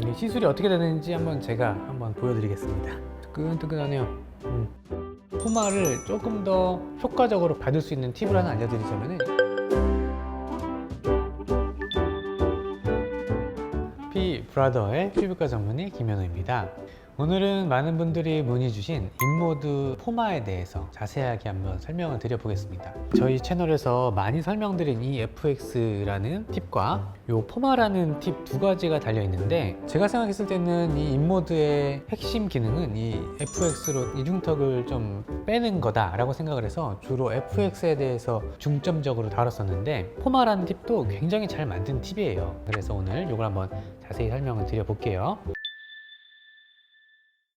이 시술이 어떻게 되는지 한번 제가 한번 보여드리겠습니다. 뜨끈뜨끈하네요. 음. 포마를 조금 더 효과적으로 받을 수 있는 팁을 하나 알려드리자면은 피 브라더의 피부과 전문의 김현우입니다. 오늘은 많은 분들이 문의 주신 인모드 포마에 대해서 자세하게 한번 설명을 드려보겠습니다. 저희 채널에서 많이 설명드린 이 FX라는 팁과 이 포마라는 팁 두 가지가 달려 있는데 제가 생각했을 때는 이 인모드의 핵심 기능은 이 FX로 이중턱을 좀 빼는 거다 라고 생각을 해서 주로 FX에 대해서 중점적으로 다뤘었는데 포마라는 팁도 굉장히 잘 만든 팁이에요. 그래서 오늘 이걸 한번 자세히 설명을 드려볼게요.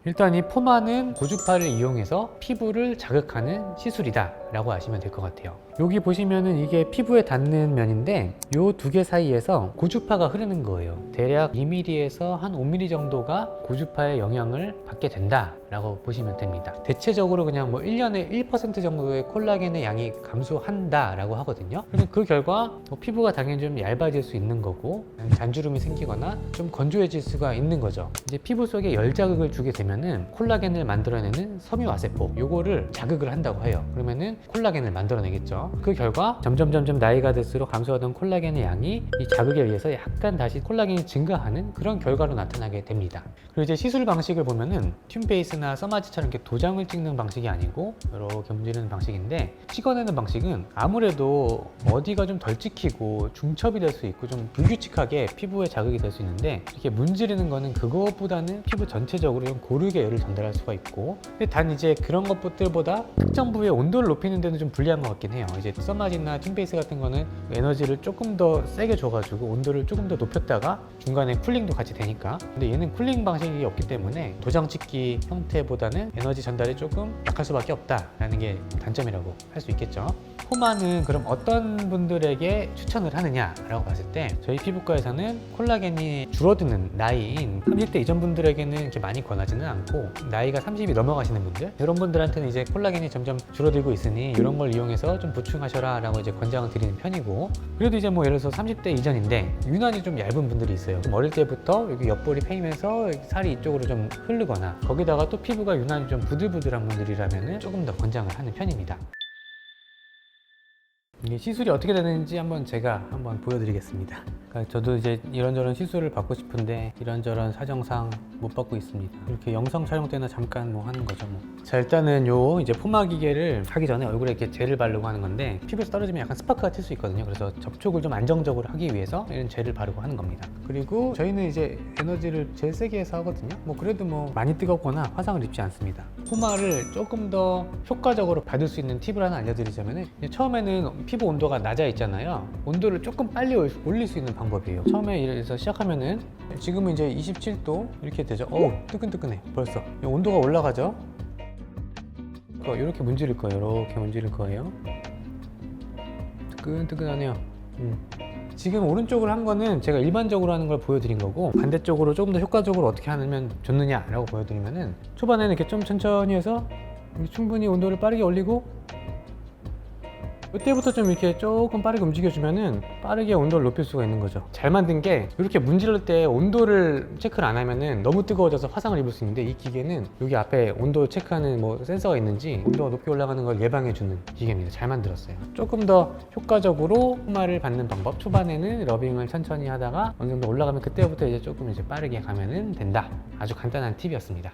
일단 이 포마는 고주파를 이용해서 피부를 자극하는 시술이다 라고 아시면 될 것 같아요. 여기 보시면은 이게 피부에 닿는 면인데 요두개 사이에서 고주파가 흐르는 거예요. 대략 2mm에서 한 5mm 정도가 고주파의 영향을 받게 된다 라고 보시면 됩니다. 대체적으로 그냥 뭐 1년에 1% 정도의 콜라겐의 양이 감소한다 라고 하거든요. 그래서 그 결과 뭐 피부가 당연히 좀 얇아질 수 있는 거고 잔주름이 생기거나 좀 건조해질 수가 있는 거죠. 이제 피부 속에 열 자극을 주게 되면은 콜라겐을 만들어내는 섬유화세포 요거를 자극을 한다고 해요. 그러면은 콜라겐을 만들어내겠죠. 그 결과 점점 점점 나이가 들수록 감소하던 콜라겐의 양이 이 자극에 의해서 약간 다시 콜라겐이 증가하는 그런 결과로 나타나게 됩니다. 그리고 이제 시술 방식을 보면은 튠 페이스나 써마지처럼 이렇게 도장을 찍는 방식이 아니고 이렇게 문지르는 방식인데 찍어내는 방식은 아무래도 어디가 좀 덜 찍히고 중첩이 될 수 있고 좀 불규칙하게 피부에 자극이 될 수 있는데 이렇게 문지르는 거는 그것보다는 피부 전체적으로 좀 고르게 열을 전달할 수가 있고 근데 단 이제 그런 것들보다 특정 부위의 온도를 높이는 데는 좀 불리한 것 같긴 해요. 이제 써마지나 튠페이스 같은 거는 에너지를 조금 더 세게 줘가지고 온도를 조금 더 높였다가 중간에 쿨링도 같이 되니까. 근데 얘는 쿨링 방식이 없기 때문에 도장 찍기 형태 보다는 에너지 전달이 조금 약할 수밖에 없다라는 게 단점이라고 할 수 있겠죠. 포마는 그럼 어떤 분들에게 추천을 하느냐라고 봤을 때 저희 피부과에서는 콜라겐이 줄어드는 나이인 30대 이전 분들에게는 이렇게 많이 권하지는 않고 나이가 30이 넘어가시는 분들 이런 분들한테는 이제 콜라겐이 점점 줄어들고 있으니 이런 걸 이용해서 좀 보충하셔라 라고 이제 권장을 드리는 편이고 그래도 이제 뭐 예를 들어서 30대 이전인데 유난히 좀 얇은 분들이 있어요. 좀 어릴 때부터 여기 옆볼이 패이면서 살이 이쪽으로 좀 흐르거나 거기다가 또 피부가 유난히 좀 부들부들한 분들이라면 조금 더 권장을 하는 편입니다 이게 시술이 어떻게 되는지 한번 제가 한번 보여드리겠습니다. 그러니까 저도 이제 이런저런 시술을 받고 싶은데 이런저런 사정상 못 받고 있습니다. 이렇게 영상 촬영 때나 잠깐 뭐 하는 거죠. 뭐. 자 일단은 요 이제 포마 기계를 하기 전에 얼굴에 이렇게 젤을 바르고 하는 건데 피부에서 떨어지면 약간 스파크가 튈 수 있거든요. 그래서 접촉을 좀 안정적으로 하기 위해서 이런 젤을 바르고 하는 겁니다. 그리고 저희는 이제 에너지를 제일 세게 해서 하거든요. 뭐 그래도 뭐 많이 뜨겁거나 화상을 입지 않습니다. 포마를 조금 더 효과적으로 받을 수 있는 팁을 하나 알려드리자면은 처음에는 피부 온도가 낮아 있잖아요. 온도를 조금 빨리 올- 올릴 수 있는 방법이에요. 처음에 이래서 시작하면은 지금은 이제 27도 이렇게 되죠. 어우 뜨끈뜨끈해 벌써 이 온도가 올라가죠. 어, 이렇게 문지를 거예요. 이렇게 문지를 거예요. 뜨끈뜨끈하네요. 음. 지금 오른쪽으로 한 거는 제가 일반적으로 하는 걸 보여드린 거고 반대쪽으로 조금 더 효과적으로 어떻게 하면 좋느냐라고 보여드리면은 초반에는 이렇게 좀 천천히 해서 충분히 온도를 빠르게 올리고 이때부터 좀 이렇게 조금 빠르게 움직여주면은 빠르게 온도를 높일 수가 있는 거죠. 잘 만든 게 이렇게 문지를 때 온도를 체크를 안 하면은 너무 뜨거워져서 화상을 입을 수 있는데 이 기계는 여기 앞에 온도 체크하는 뭐 센서가 있는지 온도가 높게 올라가는 걸 예방해 주는 기계입니다. 잘 만들었어요. 조금 더 효과적으로 흑마를 받는 방법. 초반에는 러빙을 천천히 하다가 어느 정도 올라가면 그때부터 이제 조금 이제 빠르게 가면은 된다. 아주 간단한 팁이었습니다.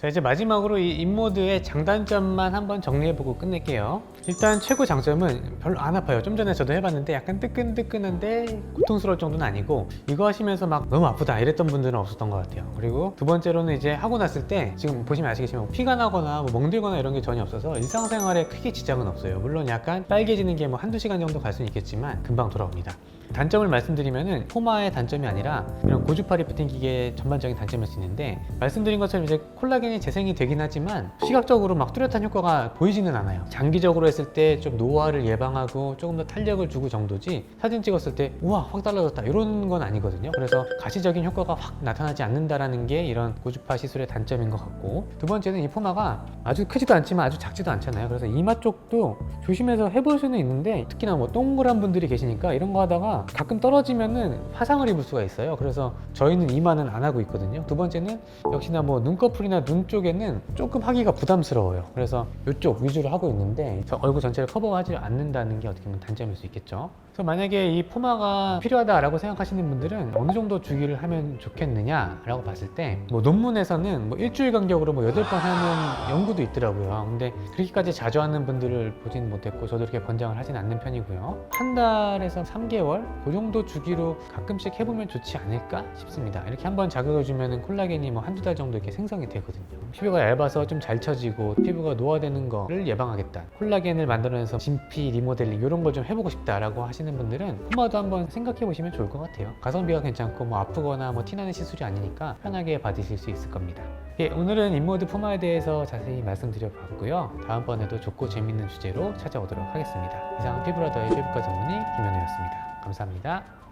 자 이제 마지막으로 이 인모드의 장단점만 한번 정리해보고 끝낼게요. 일단 최고 장점은 별로 안 아파요. 좀 전에 저도 해봤는데 약간 뜨끈뜨끈한데 고통스러울 정도는 아니고 이거 하시면서 막 너무 아프다. 이랬던 분들은 없었던 것 같아요. 그리고 두 번째로는 이제 하고 났을 때 지금 보시면 아시겠지만 피가 나거나 뭐 멍들거나 이런 게 전혀 없어서 일상생활에 크게 지장은 없어요. 물론 약간 빨개지는 게 뭐 한두 시간 정도 갈 수는 있겠지만 금방 돌아옵니다 단점을 말씀드리면은 포마의 단점이 아니라 이런 고주파 리프팅 기계의 전반적인 단점일 수 있는데 말씀드린 것처럼 이제 콜라겐이 재생이 되긴 하지만 시각적으로 막 뚜렷한 효과가 보이지는 않아요. 장기적으로 했을 때 좀 노화를 예방하고 조금 더 탄력을 주고 정도지 사진 찍었을 때 우와 확 달라졌다 이런 건 아니거든요. 그래서 가시적인 효과가 확 나타나지 않는다라는 게 이런 고주파 시술의 단점인 것 같고 두 번째는 이 포마가 아주 크지도 않지만 아주 작지도 않잖아요. 그래서 이마 쪽도 조심해서 해볼 수는 있는데 특히나 뭐 동그란 분들이 계시니까 이런 거 하다가 가끔 떨어지면은 화상을 입을 수가 있어요. 그래서 저희는 이마는 안 하고 있거든요. 두 번째는 역시나 뭐 눈꺼풀이나 눈 쪽에는 조금 하기가 부담스러워요. 그래서 이쪽 위주로 하고 있는데 저 얼굴 전체를 커버하지 않는다는 게 어떻게 보면 단점일 수 있겠죠. 그래서 만약에 이 포마가 필요하다라고 생각하시는 분들은 어느 정도 주기를 하면 좋겠느냐라고 봤을 때 뭐 논문에서는 뭐 일주일 간격으로 뭐 여덟 번 하는 연구도 있더라고요. 근데 그렇게까지 자주 하는 분들을 보진 못했고 저도 이렇게 권장을 하진 않는 편이고요. 한 달에서 3개월 그 정도 주기로 가끔씩 해보면 좋지 않을까 싶습니다. 이렇게 한번 자극을 주면은 콜라겐이 뭐 한두 달 정도 이렇게 생성이 되거든요. 피부가 얇아서 좀 잘 처지고 피부가 노화되는 거를 예방하겠다. 콜라겐을 만들어내서 진피 리모델링 이런 걸 좀 해보고 싶다라고 하시는 분들은 포마도 한번 생각해 보시면 좋을 것 같아요. 가성비가 괜찮고 뭐 아프거나 뭐 티나는 시술이 아니니까 편하게 받으실 수 있을 겁니다. 예, 오늘은 인모드 포마에 대해서 자세히 말씀드려 봤고요. 다음번에도 좋고 재밌는 주제로 찾아오도록 하겠습니다. 이상 피부라더의 피부과 전문의 김현우였습니다. 감사합니다.